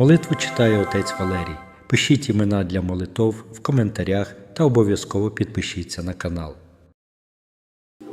Молитву читає отець Валерій. Пишіть імена для молитов в коментарях та обов'язково підпишіться на канал.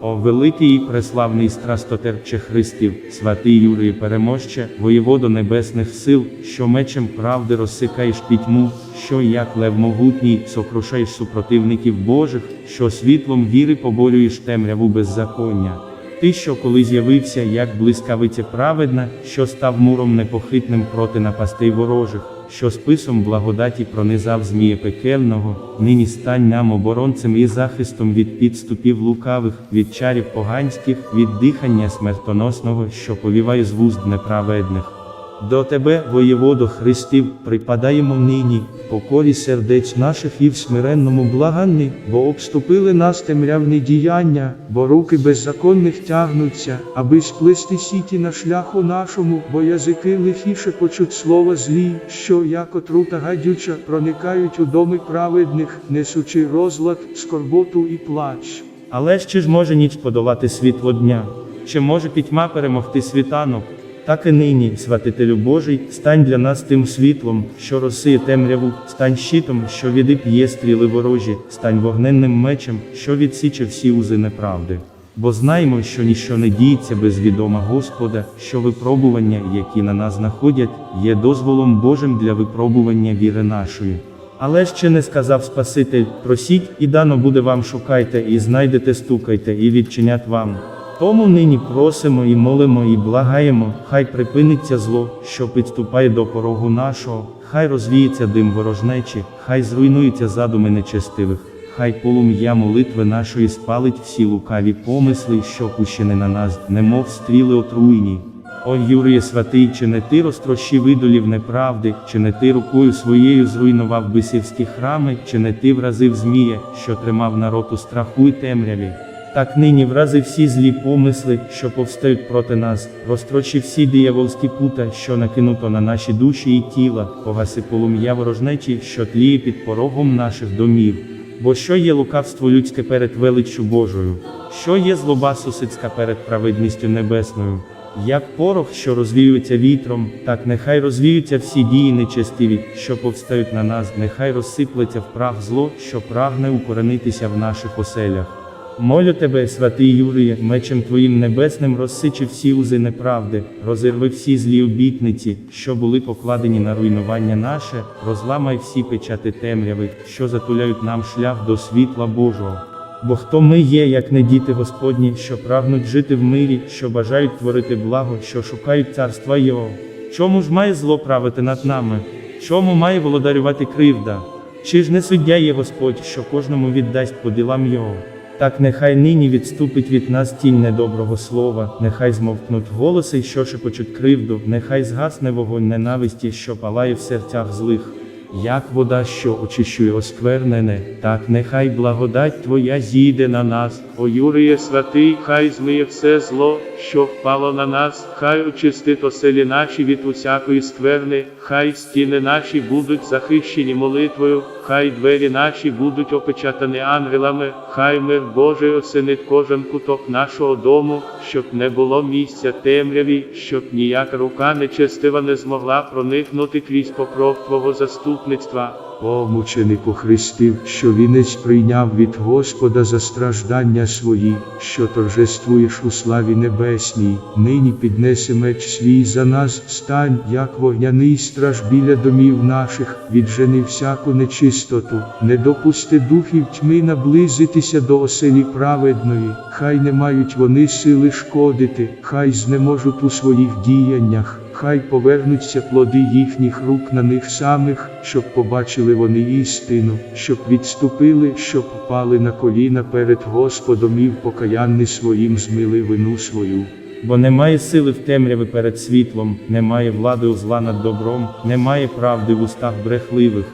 О великий і преславний страстотерпче Христів, святий Юрій Переможче, воєводо небесних сил, що мечем правди розсикаєш пітьму, що як лев могутній сокрушаєш супротивників Божих, що світлом віри поборюєш темряву беззаконня. Ти, що коли з'явився, як блискавиця праведна, що став муром непохитним проти напастей ворожих, що списом благодаті пронизав змія пекельного, нині стань нам оборонцем і захистом від підступів лукавих, від чарів поганських, від дихання смертоносного, що повіває з вуст неправедних. До тебе, воєводо Христів, припадаємо нині, покорі сердець наших і в смиренному благанні, бо обступили нас темрявні діяння, бо руки беззаконних тягнуться, аби сплести сіті на шляху нашому, бо язики лихі шепочуть слова злі, що, як отрута гадюча, проникають у доми праведних, несучи розлад, скорботу і плач. Але ще ж може ніч подолати світло дня, чи може пітьма перемогти світанок? Так і нині, святителю Божий, стань для нас тим світлом, що розсиє темряву, стань щитом, що відип'є стріли ворожі, стань вогненним мечем, що відсіче всі узи неправди. Бо знаємо, що ніщо не діється без відома Господа, що випробування, які на нас знаходять, є дозволом Божим для випробування віри нашої. Але ще не сказав Спаситель, просіть, і дано буде вам шукайте, і знайдете стукайте, і відчинять вам. Тому нині просимо і молимо і благаємо, хай припиниться зло, що підступає до порогу нашого, хай розвіється дим ворожнечі, хай зруйнуються задуми нечестивих, хай полум'я молитви нашої спалить всі лукаві помисли, що пущені на нас, немов стріли отруйні. О Юріє святий, чи не ти розтрощив ідолів неправди, чи не ти рукою своєю зруйнував бисівські храми, чи не ти вразив змія, що тримав народ у страху й темряві. Так нині врази всі злі помисли, що повстають проти нас, розтрощи всі дияволські пута, що накинуто на наші душі і тіла, погаси полум'я ворожнечі, що тліє під порогом наших домів. Бо що є лукавство людське перед величчю Божою? Що є злоба сусідська перед праведністю небесною? Як порох, що розвіюється вітром, так нехай розвіються всі дії нечестиві, що повстають на нас, нехай розсиплеться в прах зло, що прагне укоренитися в наших оселях. Молю тебе, святий Юріє, мечем твоїм небесним розсичи всі узи неправди, розірви всі злі обітниці, що були покладені на руйнування наше, розламай всі печати темряви, що затуляють нам шлях до світла Божого. Бо хто ми є, як не діти Господні, що прагнуть жити в мирі, що бажають творити благо, що шукають царства Його. Чому ж має зло правити над нами? Чому має володарювати кривда? Чи ж не суддя є Господь, що кожному віддасть по ділам Його? Так нехай нині відступить від нас тінь недоброго слова, нехай змовкнуть голоси, що шепочуть кривду, нехай згасне вогонь ненависті, що палає в серцях злих. Як вода, що очищує осквернене, так нехай благодать Твоя зійде на нас. О Юріє святий, хай змиє все зло, що впало на нас, хай очистить оселі наші від усякої скверни, хай стіни наші будуть захищені молитвою, хай двері наші будуть опечатані ангелами, хай мир Божий осенить кожен куток нашого дому, щоб не було місця темряві, щоб ніяка рука нечестива не змогла проникнути крізь покров Твого заступництва. О мученику Христів, що вінець прийняв від Господа за страждання свої, що торжествуєш у славі небесній, нині піднеси меч свій за нас, стань, як вогняний страж біля домів наших, віджени всяку нечистоту, не допусти духів тьми наблизитися до оселі праведної, хай не мають вони сили шкодити, хай знеможуть у своїх діяннях. Хай повернуться плоди їхніх рук на них самих, щоб побачили вони істину, щоб відступили, щоб впали на коліна перед Господом і в покаянні своїм змили вину свою. Бо немає сили в темряві перед світлом, немає влади у зла над добром, немає правди в устах брехливих.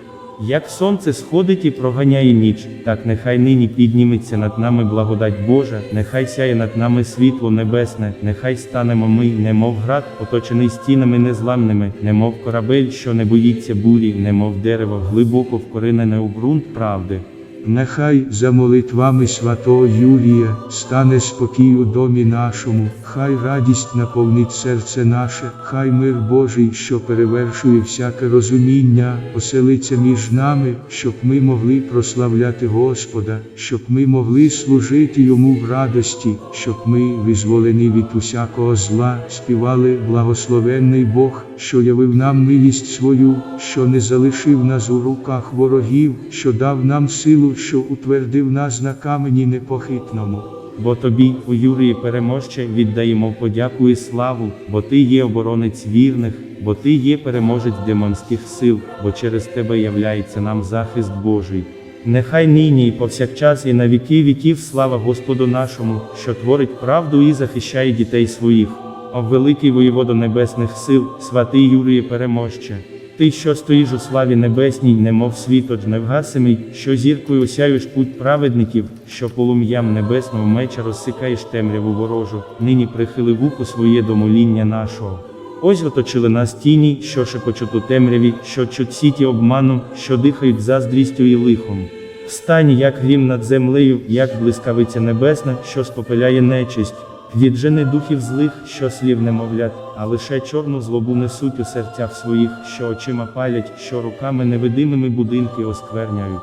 Як сонце сходить і проганяє ніч, так нехай нині підніметься над нами благодать Божа, нехай сяє над нами світло небесне, нехай станемо ми, немов град, оточений стінами незламними, немов корабель, що не боїться бурі, немов дерево глибоко вкоренене у ґрунт правди. Нехай за молитвами святого Юрія стане спокій у домі нашому, хай радість наповнить серце наше, хай мир Божий, що перевершує всяке розуміння, оселиться між нами, щоб ми могли прославляти Господа, щоб ми могли служити Йому в радості, щоб ми, визволені від усякого зла, співали благословенний Бог, що явив нам милість свою, що не залишив нас у руках ворогів, що дав нам силу, що утвердив нас на камені непохитному. Бо тобі, у Юрії переможче, віддаємо подяку і славу, бо ти є оборонець вірних, бо ти є переможець демонських сил, бо через тебе являється нам захист Божий. Нехай нині і повсякчас і на віки віків слава Господу нашому, що творить правду і захищає дітей своїх. О великий воєводо небесних сил, святий Юріє переможче. Ти, що стоїш у славі небесній, немов світоч невгасимий, що зіркою осяюєш путь праведників, що полум'ям небесного меча розсикаєш темряву ворожу, нині прихили вухо своє до моління нашого. Ось оточили нас тіні, що шепочуть у темряві, що чуть сіті обманом, що дихають заздрістю і лихом. Встань, як грім над землею, як блискавиця небесна, що спопиляє нечисть. Віджени духів злих, що слів не мовлять, а лише чорну злобу несуть у серцях своїх, що очима палять, що руками невидимими будинки оскверняють.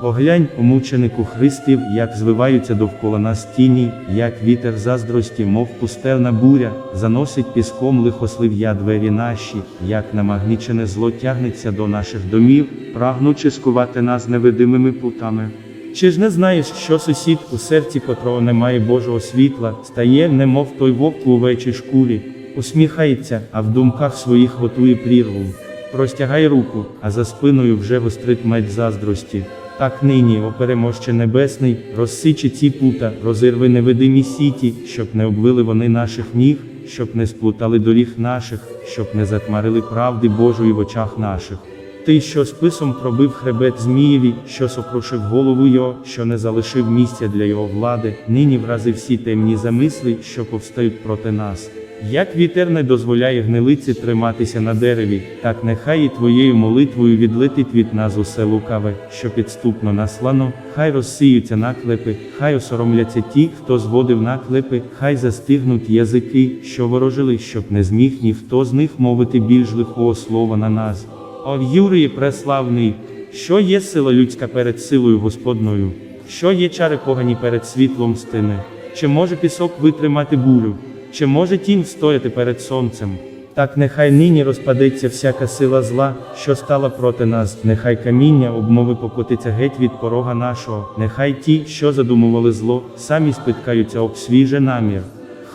Поглянь, у мученику Христів, як звиваються довкола нас тіні, як вітер заздрості, мов пустельна буря, заносить піском лихослив'я двері наші, як намагнічене зло тягнеться до наших домів, прагнучи скувати нас невидимими путами. Чи ж не знаєш, що сусід, у серці котрого немає Божого світла, стає, немов той вовк у овечій шкурі, усміхається, а в думках своїх готує прірву. Простягай руку, а за спиною вже гострить меч заздрості. Так нині, о переможче небесний, розсичи ці пута, розірви невидимі сіті, щоб не обвили вони наших ніг, щоб не сплутали доріг наших, щоб не затмарили правди Божої в очах наших. Ти, що списом пробив хребет Змієві, що сокрушив голову його, що не залишив місця для його влади, нині врази всі темні замисли, що повстають проти нас. Як вітер не дозволяє гнилиці триматися на дереві, так нехай і твоєю молитвою відлетить від нас усе лукаве, що підступно наслано, хай розсіються наклепи, хай осоромляться ті, хто зводив наклепи, хай застигнуть язики, що ворожили, щоб не зміг ніхто з них мовити більш лихого слова на нас. О Юрії преславний, що є сила людська перед силою Господною, що є чари погані перед світлом стини, чи може пісок витримати бурю, чи може тінь стояти перед сонцем? Так нехай нині розпадеться всяка сила зла, що стала проти нас, нехай каміння обмови покотиться геть від порога нашого, нехай ті, що задумували зло, самі спіткаються об свій же намір.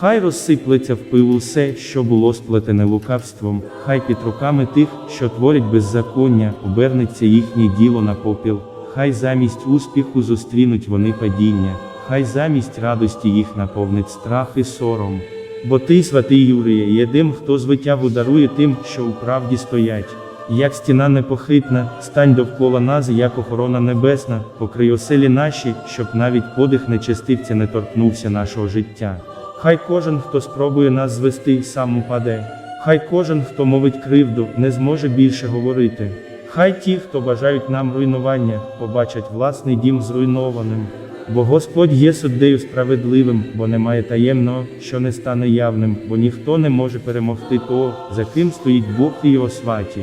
Хай розсиплеться в пил усе, що було сплетене лукавством, хай під руками тих, що творять беззаконня, обернеться їхнє діло на попіл, хай замість успіху зустрінуть вони падіння, хай замість радості їх наповнить страх і сором. Бо ти, святий Юріє, є тим, хто звитягу дарує тим, що у правді стоять. Як стіна непохитна, стань довкола нас, як охорона небесна, покрий оселі наші, щоб навіть подих нечестивця не торкнувся нашого життя. Хай кожен, хто спробує нас звести, сам упаде. Хай кожен, хто мовить кривду, не зможе більше говорити. Хай ті, хто бажають нам руйнування, побачать власний дім зруйнованим. Бо Господь є суддею справедливим, бо немає таємного, що не стане явним, бо ніхто не може перемогти того, за ким стоїть Бог і його сваті.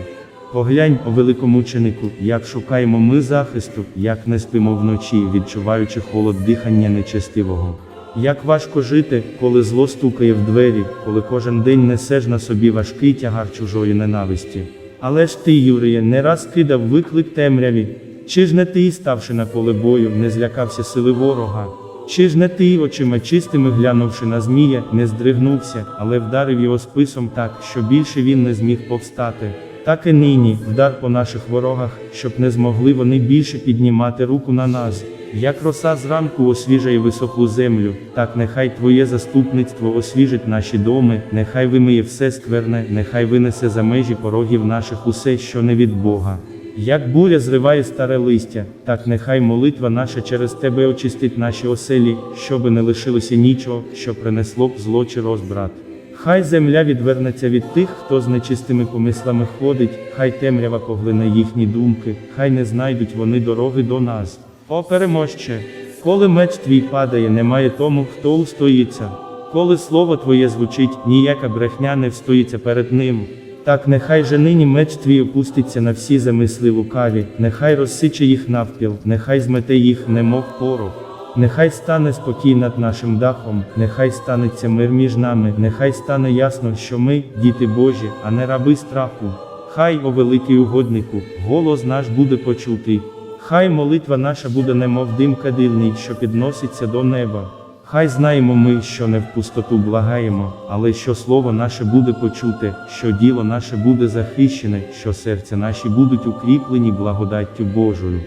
Поглянь, о великомученику, як шукаємо ми захисту, як не спимо вночі, відчуваючи холод дихання нечестивого. Як важко жити, коли зло стукає в двері, коли кожен день несеш на собі важкий тягар чужої ненависті. Але ж ти, Юріє, не раз кидав виклик темряві. Чи ж не ти, ставши на поле бою, не злякався сили ворога? Чи ж не ти, очима чистими глянувши на змія, не здригнувся, але вдарив його списом так, що більше він не зміг повстати? Так і нині, вдар по наших ворогах, щоб не змогли вони більше піднімати руку на нас. Як роса зранку освіжає висохлу землю, так нехай Твоє заступництво освіжить наші доми, нехай вимиє все скверне, нехай винесе за межі порогів наших усе, що не від Бога. Як буря зриває старе листя, так нехай молитва наша через Тебе очистить наші оселі, щоби не лишилося нічого, що принесло б зло чи розбрат. Хай земля відвернеться від тих, хто з нечистими помислами ходить, хай темрява поглине їхні думки, хай не знайдуть вони дороги до нас. О переможче, коли меч твій падає, немає тому, хто устоїться. Коли слово твоє звучить, ніяка брехня не встоїться перед ним. Так нехай же нині меч твій опуститься на всі замисли лукаві, нехай розсиче їх навпіл, нехай змете їх, немов порох. Нехай стане спокій над нашим дахом, нехай станеться мир між нами, нехай стане ясно, що ми, діти Божі, а не раби страху. Хай, о великий угоднику, голос наш буде почутий. Хай молитва наша буде немов дим кадильний, що підноситься до неба. Хай знаємо ми, що не в пустоту благаємо, але що слово наше буде почуте, що діло наше буде захищене, що серця наші будуть укріплені благодаттю Божою.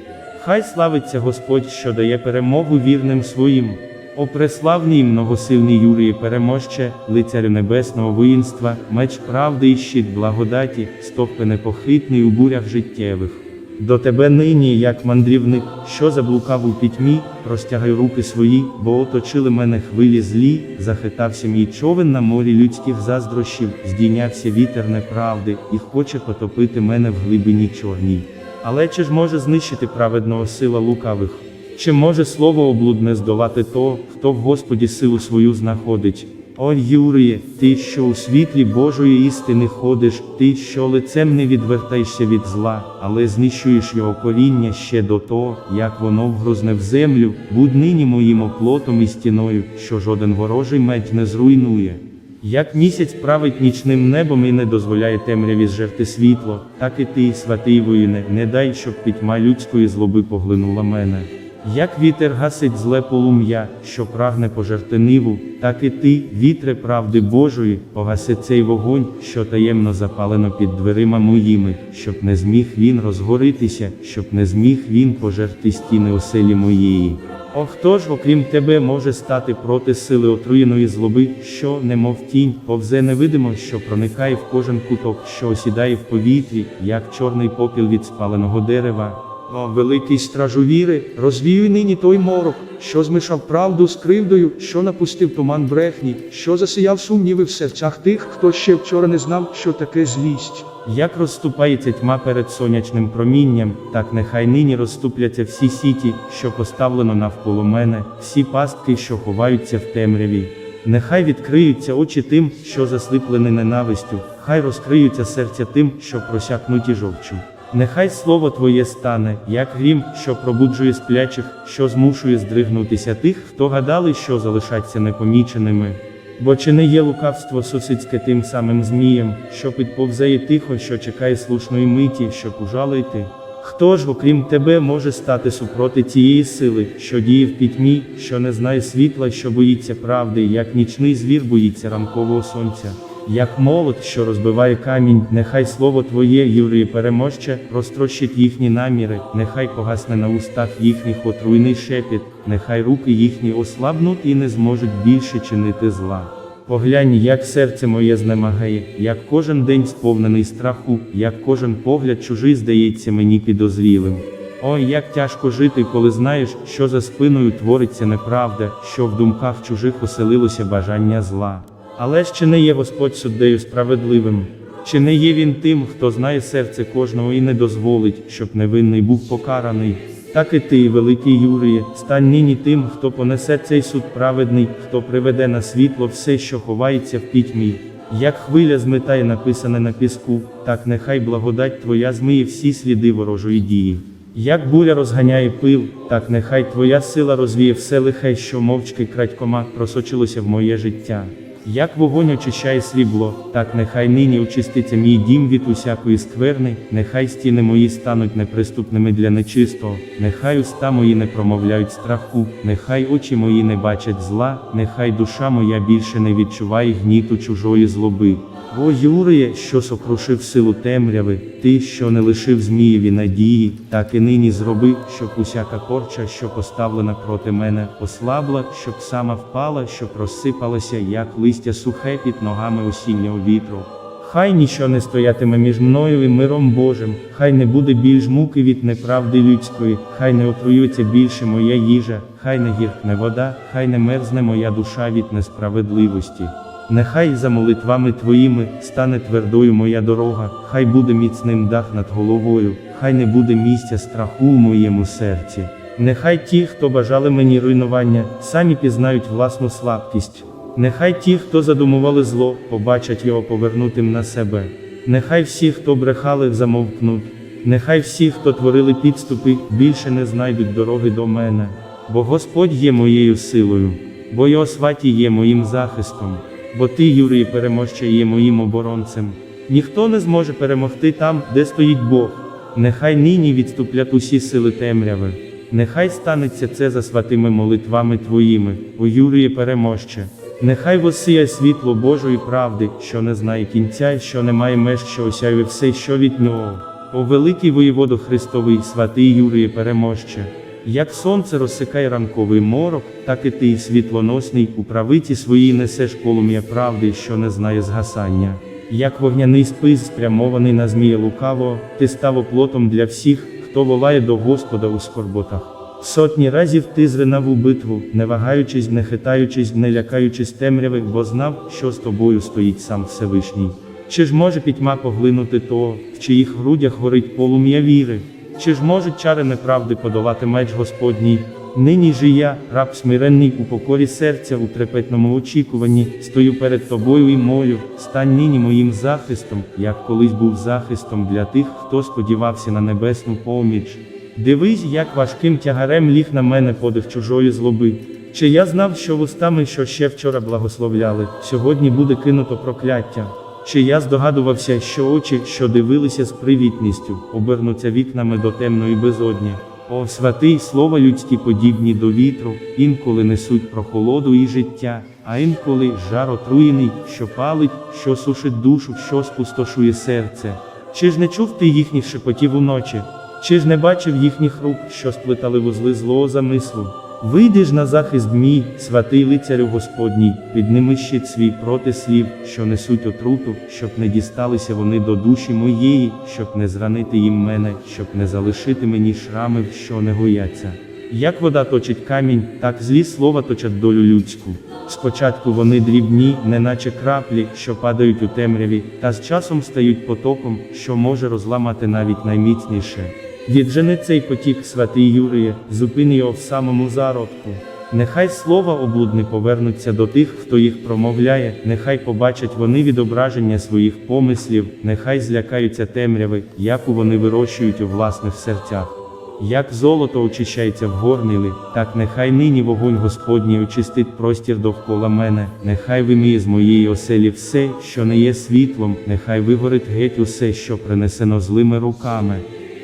Хай славиться Господь, що дає перемогу вірним своїм. О преславний і многосильний Юрії переможче, лицарю небесного воїнства, меч правди і щит благодаті, стовпи непохитний у бурях життєвих. До тебе нині, як мандрівник, що заблукав у пітьмі, простягай руки свої, бо оточили мене хвилі злі, захитався мій човен на морі людських заздрощів, здійнявся вітер неправди, і хоче потопити мене в глибині чорній. Але чи ж може знищити праведного сила лукавих? Чи може слово облудне здолати того, хто в Господі силу свою знаходить? О Юріє, ти, що у світлі Божої істини ходиш, ти, що лицем не відвертаєшся від зла, але знищуєш його коріння ще до того, як воно вгрозне в землю, будь нині моїм оплотом і стіною, що жоден ворожий меч не зруйнує. Як місяць править нічним небом і не дозволяє темряві зжерти світло, так і ти, святий воїне, не дай, щоб пітьма людської злоби поглинула мене. Як вітер гасить зле полум'я, що прагне пожерти ниву, так і ти, вітре правди Божої, погаси цей вогонь, що таємно запалено під дверима моїми, щоб не зміг він розгоритися, щоб не зміг він пожерти стіни оселі моєї. О хто ж, окрім тебе, може стати проти сили отруєної злоби, що, немов тінь, повзе невидимо, що проникає в кожен куток, що осідає в повітрі, як чорний попіл від спаленого дерева. Великий стражу віри, розвіюй нині той морок, що змішав правду з кривдою, що напустив туман брехні, що засіяв сумніви в серцях тих, хто ще вчора не знав, що таке злість. Як розступається тьма перед сонячним промінням, так нехай нині розступляться всі сіті, що поставлено навколо мене, всі пастки, що ховаються в темряві. Нехай відкриються очі тим, що засліплені ненавистю, хай розкриються серця тим, що просякнуті жовчу. Нехай слово Твоє стане, як грім, що пробуджує сплячих, що змушує здригнутися тих, хто гадали, що залишаться непоміченими. Бо чи не є лукавство сусідське тим самим змієм, що підповзеє тихо, що чекає слушної миті, щоб ужалити? Хто ж, окрім тебе, може стати супроти тієї сили, що діє в пітьмі, що не знає світла, що боїться правди, як нічний звір боїться ранкового сонця? Як молот, що розбиває камінь, нехай слово Твоє, Юрії, переможче, розтрощить їхні наміри, нехай погасне на устах їхніх отруйний шепіт, нехай руки їхні ослабнуть і не зможуть більше чинити зла. Поглянь, як серце моє знемагає, як кожен день сповнений страху, як кожен погляд чужий здається мені підозрілим. Ой, як тяжко жити, коли знаєш, що за спиною твориться неправда, що в думках чужих оселилося бажання зла. Але ж чи не є Господь суддею справедливим? Чи не є він тим, хто знає серце кожного і не дозволить, щоб невинний був покараний? Так і ти, великий Юріє, стань нині тим, хто понесе цей суд праведний, хто приведе на світло все, що ховається в пітьмі. Як хвиля зметає написане на піску, так нехай благодать Твоя змиє всі сліди ворожої дії. Як буря розганяє пил, так нехай Твоя сила розвіє все лихе, що мовчки крадькома просочилося в моє життя. Як вогонь очищає срібло, так нехай нині очиститься мій дім від усякої скверни, нехай стіни мої стануть неприступними для нечистого, нехай уста мої не промовляють страху, нехай очі мої не бачать зла, нехай душа моя більше не відчуває гніту чужої злоби. О Юріє, що сокрушив силу темряви, ти, що не лишив змієві надії, так і нині зроби, щоб усяка корча, що поставлена проти мене, ослабла, щоб сама впала, щоб розсипалася, як листя сухе під ногами осіннього вітру. Хай ніщо не стоятиме між мною і миром Божим, хай не буде більш муки від неправди людської, хай не отруюється більше моя їжа, хай не гіркне вода, хай не мерзне моя душа від несправедливості. Нехай за молитвами твоїми стане твердою моя дорога, хай буде міцним дах над головою, хай не буде місця страху у моєму серці. Нехай ті, хто бажали мені руйнування, самі пізнають власну слабкість. Нехай ті, хто задумували зло, побачать його повернутим на себе. Нехай всі, хто брехали, замовкнуть. Нехай всі, хто творили підступи, більше не знайдуть дороги до мене. Бо Господь є моєю силою, бо його сваті є моїм захистом, бо ти, Юрій, переможче є моїм оборонцем. Ніхто не зможе перемогти там, де стоїть Бог. Нехай нині відступлять усі сили темряви. Нехай станеться це за святими молитвами твоїми, о Юріє переможче. Нехай восіє світло Божої правди, що не знає кінця, і що не має меж, що осяює все, що від нього. О великий воєводо Христовий, святий Юріє переможче. Як сонце розсикає ранковий морок, так і ти, світлоносний, у правиці своїй несеш полум'я правди, що не знає згасання. Як вогняний спис, спрямований на змія лукавого, ти став оплотом для всіх, хто волає до Господа у скорботах. Сотні разів ти зринав у битву, не вагаючись, не хитаючись, не лякаючись темряви, бо знав, що з тобою стоїть сам Всевишній. Чи ж може пітьма поглинути того, в чиїх грудях горить полум'я віри? Чи ж можуть чари неправди подолати меч Господній? Нині же я, раб смиренний у покорі серця, у трепетному очікуванні, стою перед тобою і молю, стань нині моїм захистом, як колись був захистом для тих, хто сподівався на небесну поміч. Дивись, як важким тягарем ліг на мене подих чужої злоби. Чи я знав, що вустами, що ще вчора благословляли, сьогодні буде кинуто прокляття? Чи я здогадувався, що очі, що дивилися з привітністю, обернуться вікнами до темної безодні? О, святий слова людські подібні до вітру, інколи несуть прохолоду і життя, а інколи жар отруєний, що палить, що сушить душу, що спустошує серце. Чи ж не чув ти їхніх шепотів уночі? Чи ж не бачив їхніх рук, що сплетали вузли злого замислу? Вийди ж на захист мій, святий лицарю Господній, підними щит свій проти слів, що несуть отруту, щоб не дісталися вони до душі моєї, щоб не зранити їм мене, щоб не залишити мені шрамів, що не гояться. Як вода точить камінь, так злі слова точать долю людську. Спочатку вони дрібні, неначе краплі, що падають у темряві, та з часом стають потоком, що може розламати навіть найміцніше. Віджени цей потік, святий Юріє, зупини його в самому зародку. Нехай слова облудни повернуться до тих, хто їх промовляє, нехай побачать вони відображення своїх помислів, нехай злякаються темряви, яку вони вирощують у власних серцях. Як золото очищається в горнилі, так нехай нині вогонь Господній очистить простір довкола мене, нехай виміє з моєї оселі все, що не є світлом, нехай вигорить геть усе, що принесено злими руками.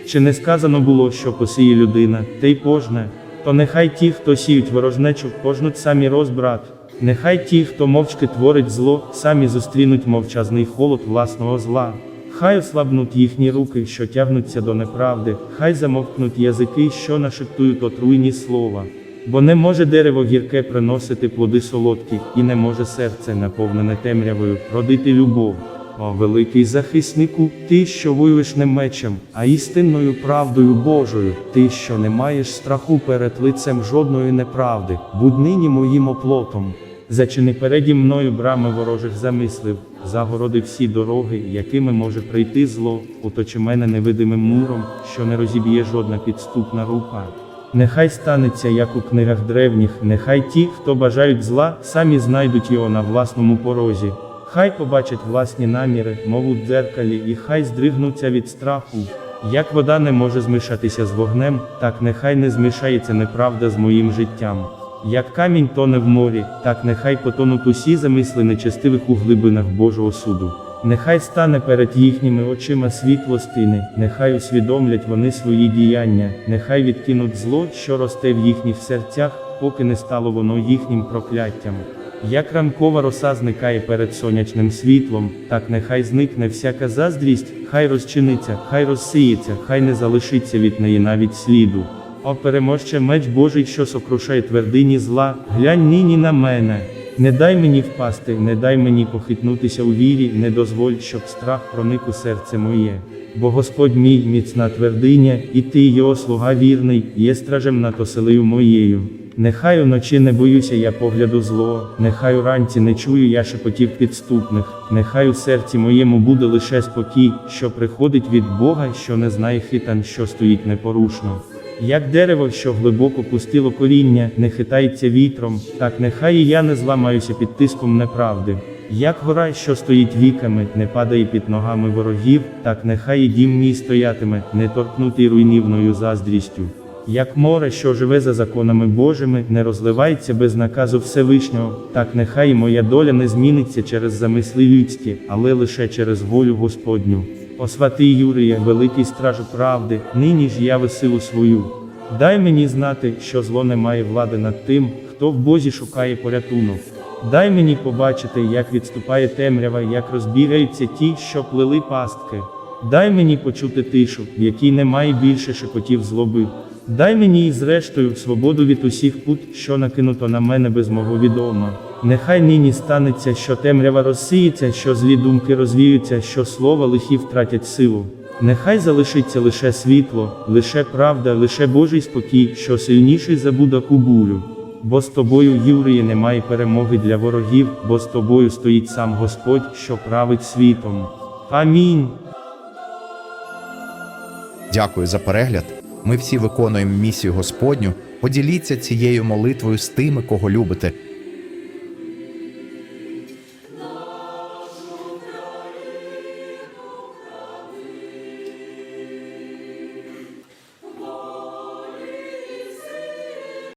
Чи не сказано було, що посіє людина, те й пожне, то нехай ті, хто сіють ворожнечу, пожнуть самі розбрат. Нехай ті, хто мовчки творить зло, самі зустрінуть мовчазний холод власного зла. Хай ослабнуть їхні руки, що тягнуться до неправди, хай замовкнуть язики, що нашептують отруйні слова. Бо не може дерево гірке приносити плоди солодкі, і не може серце, наповнене темрявою, родити любов. О, великий захиснику, ти, що воюєш не мечем, а істинною правдою Божою, ти, що не маєш страху перед лицем жодної неправди, будь нині моїм оплотом. Зачини переді мною брами ворожих замислив, загороди всі дороги, якими може прийти зло, оточи мене невидимим муром, що не розіб'є жодна підступна рука. Нехай станеться, як у книгах древніх, нехай ті, хто бажають зла, самі знайдуть його на власному порозі. Хай побачать власні наміри, мов у дзеркалі, і хай здригнуться від страху. Як вода не може змішатися з вогнем, так нехай не змішається неправда з моїм життям. Як камінь тоне в морі, так нехай потонуть усі замисли нечестивих у глибинах Божого суду. Нехай стане перед їхніми очима світло стини, нехай усвідомлять вони свої діяння, нехай відкинуть зло, що росте в їхніх серцях, поки не стало воно їхнім прокляттям. Як ранкова роса зникає перед сонячним світлом, так нехай зникне всяка заздрість, хай розчиниться, хай розсіється, хай не залишиться від неї навіть сліду. О переможче меч Божий, що сокрушає твердині зла, глянь нині на мене. Не дай мені впасти, не дай мені похитнутися у вірі, не дозволь, щоб страх проник у серце моє. Бо Господь мій міцна твердиня, і ти, його слуга вірний, є стражем над оселею моєю. Нехай уночі не боюся я погляду злого, нехай уранці не чую я шепотів підступних, нехай у серці моєму буде лише спокій, що приходить від Бога, що не знає хитан, що стоїть непорушно. Як дерево, що глибоко пустило коріння, не хитається вітром, так нехай і я не зламаюся під тиском неправди. Як гора, що стоїть віками, не падає під ногами ворогів, так нехай і дім мій стоятиме, не торкнутий руйнівною заздрістю. Як море, що живе за законами Божими, не розливається без наказу Всевишнього, так нехай і моя доля не зміниться через замисли людські, але лише через волю Господню. О святий Юрія, великий стражу правди, нині ж яви силу свою. Дай мені знати, що зло не має влади над тим, хто в Бозі шукає порятунок. Дай мені побачити, як відступає темрява, як розбігаються ті, що плели пастки. Дай мені почути тишу, в якій немає більше шепотів злоби. Дай мені і зрештою свободу від усіх пут, що накинуто на мене без мого відома. Нехай нині станеться, що темрява розсіється, що злі думки розвіються, що слова лихі втратять силу. Нехай залишиться лише світло, лише правда, лише Божий спокій, що сильніший за будь-яку бурю. Бо з тобою, Юріє, немає перемоги для ворогів, бо з тобою стоїть сам Господь, що править світом. Амінь. Дякую за перегляд. Ми всі виконуємо місію Господню. Поділіться цією молитвою з тими, кого любите,